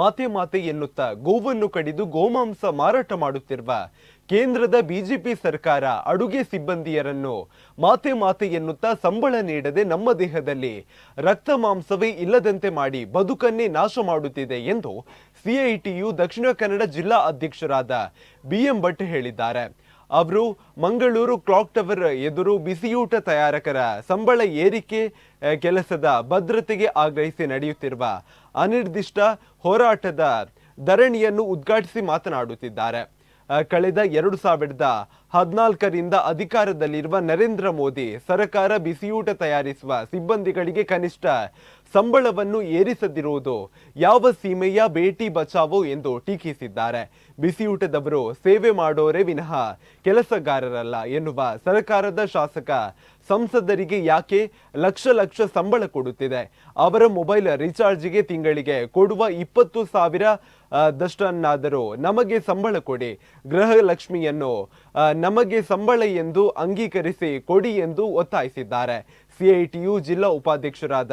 ಮಾತೆ ಮಾತೆ ಎನ್ನುತ್ತಾ ಗೋವನ್ನು ಕಡಿದು ಗೋಮಾಂಸ ಮಾರಾಟ ಮಾಡುತ್ತಿರುವ ಕೇಂದ್ರದ ಬಿಜೆಪಿ ಸರ್ಕಾರ ಅಡುಗೆ ಸಿಬ್ಬಂದಿಯರನ್ನು ಮಾತೆ ಮಾತೆ ಎನ್ನುತ್ತಾ ಸಂಬಳ ನೀಡದೆ ನಮ್ಮ ದೇಹದಲ್ಲಿ ರಕ್ತ ಮಾಂಸವೇ ಇಲ್ಲದಂತೆ ಮಾಡಿ ಬದುಕನ್ನೇ ನಾಶ ಮಾಡುತ್ತಿದೆ ಎಂದು ಸಿಐಟಿಯು ದಕ್ಷಿಣ ಕನ್ನಡ ಜಿಲ್ಲಾ ಅಧ್ಯಕ್ಷರಾದ ಬಿಎಂ ಭಟ್ ಹೇಳಿದ್ದಾರೆ. ಅವರು ಮಂಗಳೂರು ಕ್ಲಾಕ್ ಟವರ್ ಎದುರು ಬಿಸಿಯೂಟ ತಯಾರಕರ ಸಂಬಳ ಏರಿಕೆ ಕೆಲಸದ ಭದ್ರತೆಗೆ ಆಗ್ರಹಿಸಿ ನಡೆಯುತ್ತಿರುವ ಅನಿರ್ದಿಷ್ಟ ಹೋರಾಟದ ಧರಣಿಯನ್ನು ಉದ್ಘಾಟಿಸಿ ಮಾತನಾಡುತ್ತಿದ್ದಾರೆ. ಕಳೆದ ಎರಡು ಸಾವಿರದ ಹದಿನಾಲ್ಕರಿಂದ ಅಧಿಕಾರದಲ್ಲಿರುವ ನರೇಂದ್ರ ಮೋದಿ ಸರ್ಕಾರ ಬಿಸಿಯೂಟ ತಯಾರಿಸುವ ಸಿಬ್ಬಂದಿಗಳಿಗೆ ಕನಿಷ್ಠ ಸಂಬಳವನ್ನು ಏರಿಸದಿರುವುದು ಯಾವ ಸೀಮೆಯ ಬೇಟಿ ಬಚಾವೋ ಎಂದು ಟೀಕಿಸಿದ್ದಾರೆ. ಬಿಸಿಯೂಟದವರು ಸೇವೆ ಮಾಡೋರೇ ವಿನಃ ಕೆಲಸಗಾರರಲ್ಲ ಎನ್ನುವ ಸರ್ಕಾರದ ಶಾಸಕ ಸಂಸದರಿಗೆ ಯಾಕೆ ಲಕ್ಷ ಲಕ್ಷ ಸಂಬಳ ಕೊಡುತ್ತಿದೆ? ಅವರ ಮೊಬೈಲ್ ರೀಚಾರ್ಜ್ಗೆ ತಿಂಗಳಿಗೆ ಕೊಡುವ ಇಪ್ಪತ್ತು ಸಾವಿರ ದಷ್ಟನ್ನಾದರೂ ನಮಗೆ ಸಂಬಳ ಕೊಡಿ. ಗೃಹ ಲಕ್ಷ್ಮಿಯನ್ನು ಆ, ನಮಗೆ ಸಂಬಳ ಎಂದು ಅಂಗೀಕರಿಸಿ ಕೊಡಿ ಎಂದು ಒತ್ತಾಯಿಸಿದ್ದಾರೆ. ಸಿಐಟಿಯು ಜಿಲ್ಲಾ ಉಪಾಧ್ಯಕ್ಷರಾದ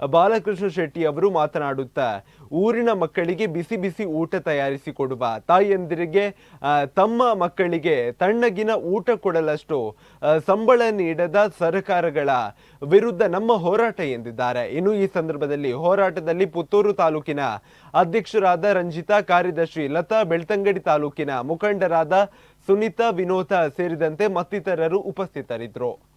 ಬಾಲಕೃಷ್ಣ ಶೆಟ್ಟಿ ಅವರು ಮಾತನಾಡುತ್ತಾ, ಊರಿನ ಮಕ್ಕಳಿಗೆ ಬಿಸಿ ಬಿಸಿ ಊಟ ತಯಾರಿಸಿ ಕೊಡುವ ತಾಯಂದಿರಿಗೆ ತಮ್ಮ ಮಕ್ಕಳಿಗೆ ತಣ್ಣಗಿನ ಊಟ ಕೊಡಲಷ್ಟು ಸಂಬಳ ನೀಡದ ಸರ್ಕಾರಗಳ ವಿರುದ್ಧ ನಮ್ಮ ಹೋರಾಟ ಎಂದಿದ್ದಾರೆ. ಇನ್ನು ಈ ಸಂದರ್ಭದಲ್ಲಿ ಹೋರಾಟದಲ್ಲಿ ಪುತ್ತೂರು ತಾಲೂಕಿನ ಅಧ್ಯಕ್ಷರಾದ ರಂಜಿತಾ ಕಾರ್ಯದರ್ಶಿ ಲತಾ ಬೆಳ್ತಂಗಡಿ ತಾಲೂಕಿನ ಮುಖಂಡರಾದ ಸುನೀತಾ ವಿನೋದ ಸೇರಿದಂತೆ ಮತ್ತಿತರರು ಉಪಸ್ಥಿತರಿದ್ದರು.